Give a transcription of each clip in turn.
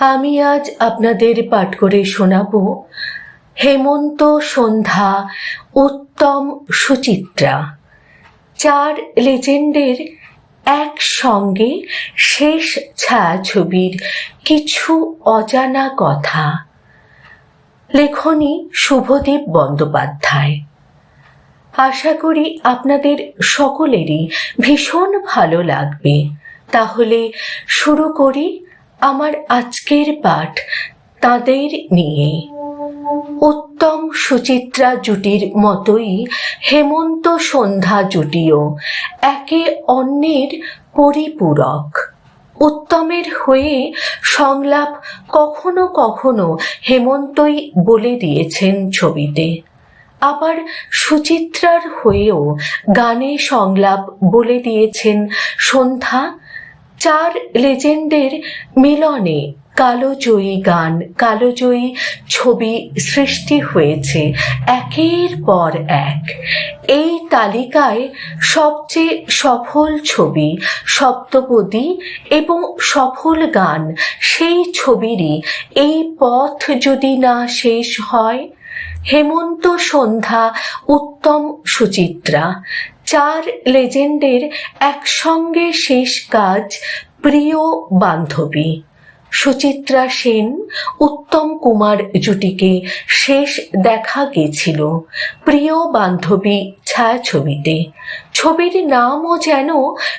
আমি আজ আপনাদের পাঠ করে শোনাব হেমন্ত সন্ধ্যা উত্তম সুচিত্রা। চার লেজেন্ডের একসঙ্গে শেষ ছায়াছবির কিছু অজানা কথা। লেখনী শুভদীপ বন্দ্যোপাধ্যায়। আশা করি আপনাদের সকলেরই ভীষণ ভালো লাগবে। তাহলে শুরু করি আমার আজকের পাঠ তাদের নিয়ে। উত্তম সুচিত্রা জুটির মতোই হেমন্ত সন্ধ্যা জুটিও একে অন্যের পরিপূরক। উত্তমের হয়ে সংলাপ কখনো কখনো হেমন্তই বলে দিয়েছেন ছবিতে। আবার সুচিত্রার হয়েও গানে সংলাপ বলে দিয়েছেন সন্ধ্যা চার লেজেন্ডের মিলনে কালোজয়ী গান কালোজয়ী ছবি সৃষ্টি হয়েছে একের পর এক। এই তালিকায় সবচেয়ে সফল ছবি সপ্তপদী এবং সফল গান, সেই ছবিরই এই পথ যদি না শেষ হয় হেমন্ত সন্ধ্যা উত্তম সুচিত্রা। চার লেজেন্ডের একসঙ্গে শেষ কাজ প্রিয় বান্ধবী। সুচিত্রা সেন, উত্তম কুমার জুটিকে শেষ দেখা গেছিল প্রিয় বান্ধবী ছায়াছবিতে। ছবির নামও যেন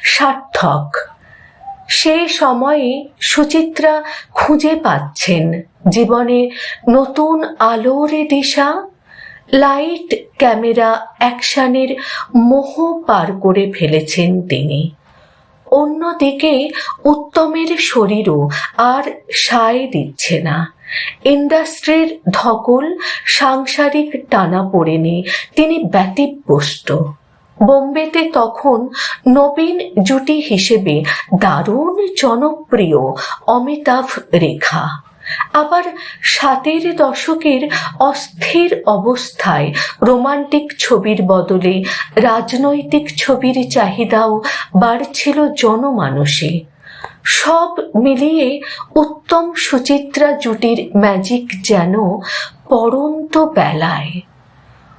সার্থক। সে সময়ে সুচিত্রা খুঁজে পাচ্ছেন জীবনে নতুন আলোর দিশা, লাইট ক্যামেরা অ্যাকশনের মোহ পার করে ফেলেছেন তিনি। অন্যদিকে উত্তমের শরীরও আর সায় দিচ্ছে না। ইন্ডাস্ট্রির ধকল সাংসারিক টানা পড়েনি, তিনি ব্যতিব্যস্ত। বোম্বেতে তখন নবীন জুটি হিসেবে দারুণ জনপ্রিয় অমিতাভ রেখা। আবার সাতের দশকের অস্থির অবস্থায় রোমান্টিক ছবির বদলে রাজনৈতিক ছবির চাহিদাও বাড়ছিল জনমানসে। সব মিলিয়ে উত্তম সুচিত্রা জুটির ম্যাজিক যেন পরন্ত বেলায়।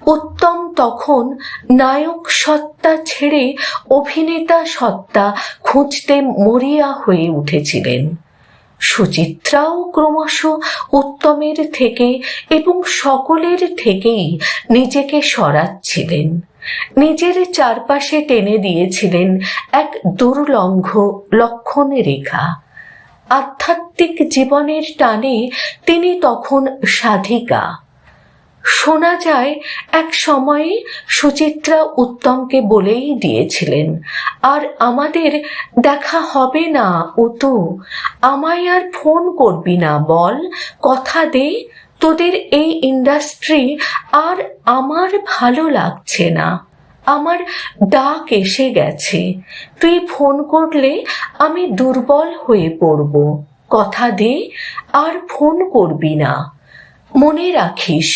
উত্তম তখন নায়ক সত্তা ছেড়ে অভিনেতা সত্তা খুঁজতে মরিয়া হয়ে উঠেছিলেন। সুচিত্রাও ক্রমশ উত্তমের থেকে এবং সকলের থেকেই নিজেকে সরাচ্ছিলেন। নিজের চারপাশে টেনে দিয়েছিলেন এক দুর্লঙ্ঘ লক্ষণ রেখা আধ্যাত্মিক জীবনের টানে তিনি তখন সাধিকা। শোনা যায়, এক সময়ে সুচিত্রা উত্তমকে বলেই দিয়েছিলেন, আর আমাদের দেখা হবে না, উতু। আমায় আর ফোন করবি না, বল। কথা দে, তোদের এই ইন্ডাস্ট্রি আর আমার ভালো লাগছে না। আমার ডাক এসে গেছে। তুই ফোন করলে আমি দুর্বল হয়ে পড়ব। কথা দে, আর ফোন করবি না। মনে রাখিস,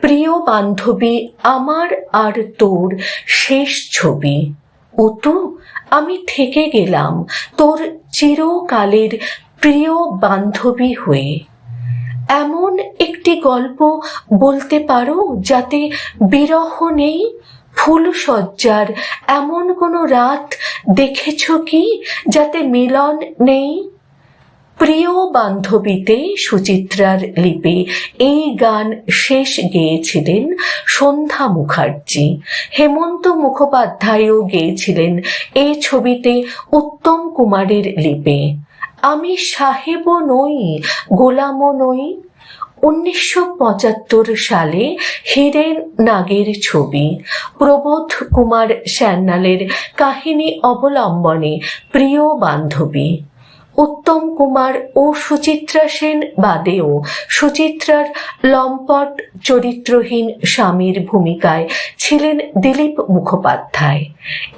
প্রিয় বান্ধবী, আমার আর তোর শেষ ছবি। অতু আমি থেকে গেলাম তোর চিরকালের প্রিয় বান্ধবী হয়ে। এমন একটি গল্প বলতে পারো যাতে বিরহ নেই ফুল সজ্জার এমন কোনো রাত দেখেছ কি যাতে মিলন নেই? প্রিয় বান্ধবীতে সুচিত্রার লিপে, এই গান শেষ গেয়েছিলেন সন্ধ্যা মুখার্জি। হেমন্ত মুখোপাধ্যায়ও গেয়েছিলেন এই ছবিতে উত্তম কুমারের লিপে। আমি সাহেবও নই, গোলামও নই। উনিশশো পঁচাত্তর সালে হিরেন নাগের ছবি, প্রবোধ কুমার স্যান্নালের কাহিনী অবলম্বনে প্রিয় বান্ধবী। উত্তম কুমার ও সুচিত্রা সেন বাদেও সুচিত্রার লম্পট চরিত্রহীন স্বামীর ভূমিকায় ছিলেন দিলীপ মুখোপাধ্যায়।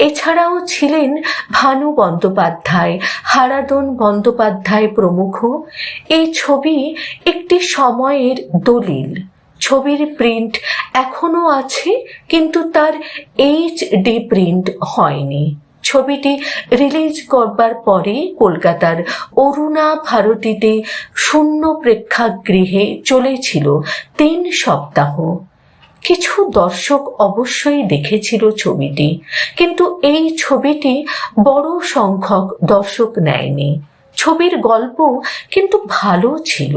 এছাড়াও ছিলেন ভানু বন্দ্যোপাধ্যায়, হারাদন বন্দ্যোপাধ্যায় প্রমুখ। এই ছবি একটি সময়ের দলিল। ছবির প্রিন্ট এখনও আছে, কিন্তু তার এইচ ডি প্রিন্ট হয়নি। ছবিটি রিলিজ করবার পরে কলকাতার অরুণা ভারতীতে শূন্য প্রেক্ষাগৃহে চলেছিল তিন সপ্তাহ। কিছু দর্শক অবশ্যই দেখেছিল ছবিটি, কিন্তু এই ছবিটি বড় সংখ্যক দর্শক নেয়নি। ছবির গল্প কিন্তু ভালো ছিল।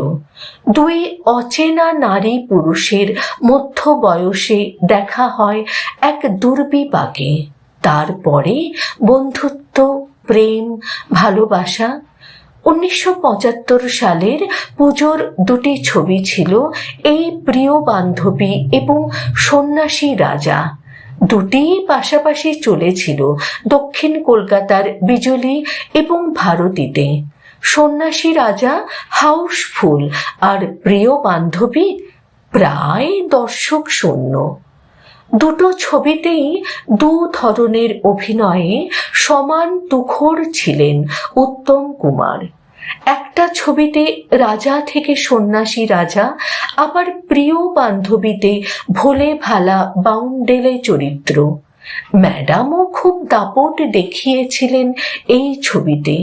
দুই অচেনা নারী পুরুষের মধ্য বয়সে দেখা হয় এক দুর্বিপাকে। তারপরে বন্ধুত্ব, প্রেম, ভালোবাসা। উনিশশো পঁচাত্তর সালের পুজোর দুটি ছবি ছিল এই প্রিয় বান্ধবী এবং সন্ন্যাসী রাজা। দুটি পাশাপাশি চলেছিল দক্ষিণ কলকাতার বিজলি এবং ভারতীতে। সন্ন্যাসী রাজা হাউসফুল আর প্রিয় বান্ধবী প্রায় দর্শক শূন্য দুটো ছবিতেই দু ধরনের অভিনয়ে সমান তুখোর ছিলেন উত্তম কুমার। একটা ছবিতে রাজা থেকে সন্ন্যাসী রাজা, আবার প্রিয় বান্ধবীতে ভোলে ভালা বাউন্ডেলে চরিত্র। ম্যাডামও খুব দাপট দেখিয়েছিলেন এই ছবিতে।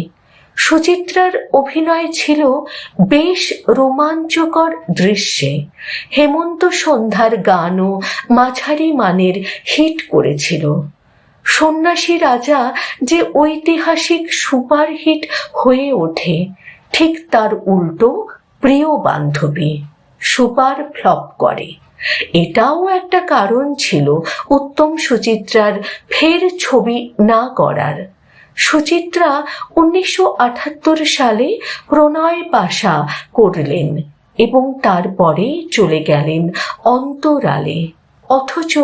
সুচিত্রার অভিনয় ছিল বেশ রোমাঞ্চকর দৃশ্যে। হেমন্ত সন্ধ্যার গানও মাঝারি মানের হিট করেছিল। সন্ন্যাসী রাজা যে ঐতিহাসিক সুপারহিট হয়ে ওঠে, ঠিক তার উল্টো প্রিয় বান্ধবী সুপার ফ্লপ করে। এটাও একটা কারণ ছিল উত্তম সুচিত্রার ফের ছবি না করার। সুচিত্রা উনিশশো আটাত্তর সালে প্রণয় পাশা করলেন এবং তারপরে চলে গেলেন অন্তরালে। অথচ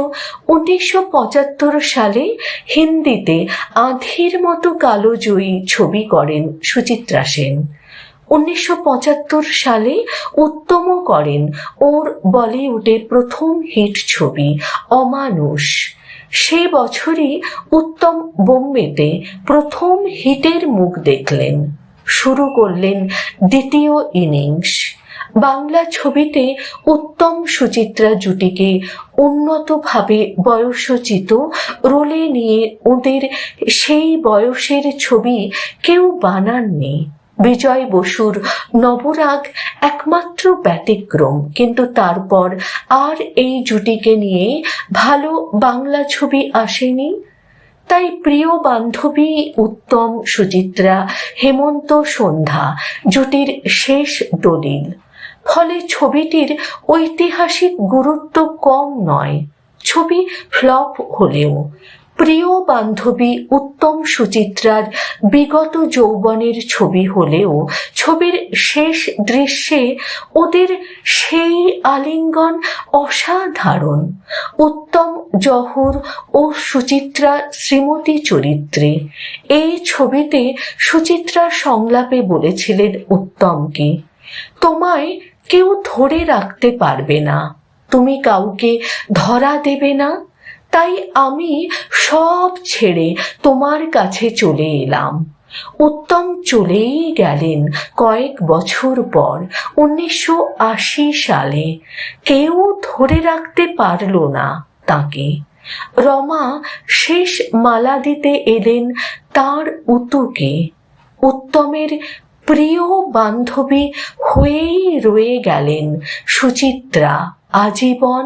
উনিশশো পঁচাত্তর সালে হিন্দিতে আধির মতো কালোজয়ী ছবি করেন সুচিত্রা সেন। উনিশশো পঁচাত্তর সালে উত্তম করেন ওর বলিউডের প্রথম হিট ছবি অমানুষ। সে বছরই উত্তম বোম্বেতে প্রথম হিটের মুখ দেখলেন। শুরু করলেন দ্বিতীয় ইনিংস। বাংলা ছবিতে উত্তম সুচিত্রা জুটিকে উন্নতভাবে বয়সোচিত রোলে নিয়ে ওদের সেই বয়সের ছবি কেউ বানাননি। বিজয় বসুর নবরাগ একমাত্র ব্যতিক্রম। কিন্তু তারপর আর এই জুটিকে নিয়ে ভালো বাংলা ছবি আসেনি? তাই প্রিয় বান্ধবী উত্তম সুচিত্রা, হেমন্ত সন্ধ্যা জুটির শেষ দলিল। ফলে ছবিটির ঐতিহাসিক গুরুত্ব কম নয়, ছবি ফ্লপ হলেও। প্রিয় বান্ধবী উত্তম সুচিত্রার বিগত যৌবনের ছবি হলেও ছবির শেষ দৃশ্যে ওদের সেই আলিঙ্গন অসাধারণ। উত্তম জহর ও সুচিত্রা শ্রীমতী চরিত্রে। এই ছবিতে সুচিত্রা সংলাপে বলেছিলেন উত্তমকে, তোমায় কেউ ধরে রাখতে পারবে না। তুমি কাউকে ধরা দেবে না। তাই আমি সব ছেড়ে তোমার কাছে চলে এলাম। উত্তম চলেই গেলেন কয়েক বছর পর, উনিশশো আশি সালে। কেউ ধরে রাখতে পারল না তাকে। রমা শেষ মালা দিতে এলেন তার উতুকে। উত্তমের প্রিয় বান্ধবী হয়েই রয়ে গেলেন সুচিত্রা, আজীবন